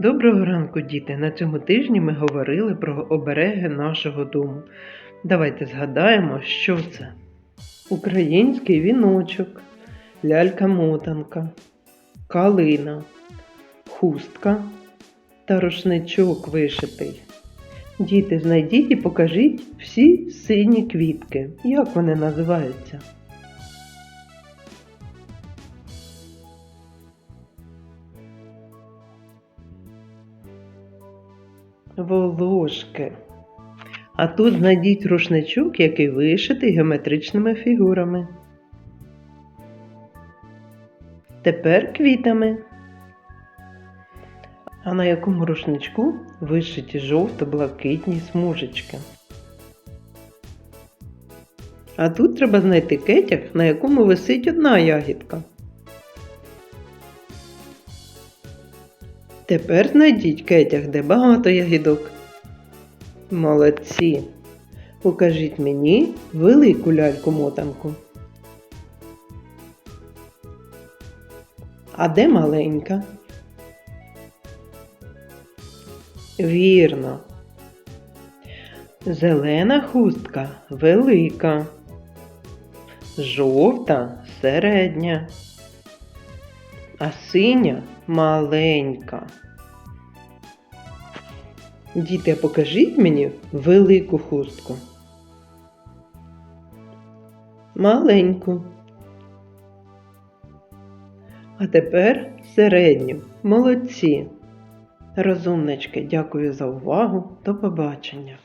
Доброго ранку, діти! На цьому тижні ми говорили про обереги нашого дому. Давайте згадаємо, що це. Український віночок, лялька-мотанка, калина, хустка та рушничок вишитий. Діти, знайдіть і покажіть всі сині квітки. Як вони називаються? Волошки. А тут знайдіть рушничок, який вишитий геометричними фігурами. Тепер квітами. А на якому рушничку вишиті жовто-блакитні смужечки. А тут треба знайти кетяг, на якому висить одна ягідка. Тепер знайдіть кетяг, де багато ягідок. Молодці. Покажіть мені велику ляльку-мотанку. А де маленька? Вірно. Зелена хустка велика. Жовта середня. А синя маленька. Діти, покажіть мені велику хустку. Маленьку. А тепер середню. Молодці. Розумнички, дякую за увагу. До побачення.